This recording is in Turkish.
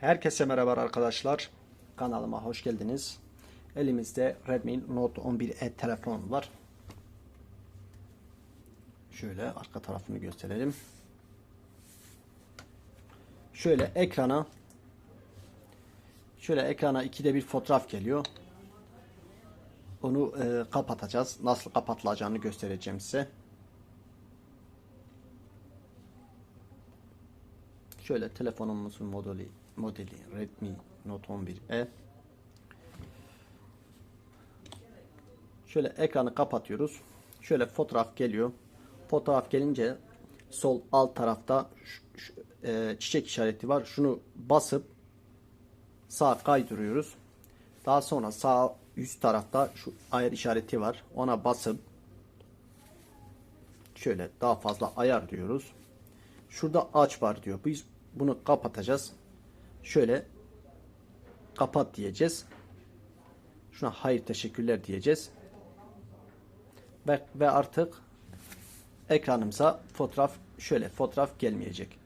Herkese merhaba arkadaşlar. Kanalıma hoş geldiniz. Elimizde Redmi Note 11e telefon var. Şöyle arka tarafını gösterelim. Şöyle ekrana şöyle ekrana ikide bir fotoğraf geliyor. Onu e, kapatacağız. Nasıl kapatılacağını göstereceğim size. Şöyle telefonumuzun modeli modeli Redmi Note 11e. Şöyle ekranı kapatıyoruz. Şöyle fotoğraf geliyor. Fotoğraf gelince sol alt tarafta e, çiçek işareti var. Şunu basıp sağ kaydırıyoruz. Daha sonra sağ üst tarafta şu ayar işareti var. Ona basıp şöyle daha fazla ayar diyoruz. Şurada aç var diyor. Biz bunu kapatacağız. Şöyle kapat diyeceğiz. Şuna hayır teşekkürler diyeceğiz. Ve, ve artık ekranımıza fotoğraf şöyle fotoğraf gelmeyecek.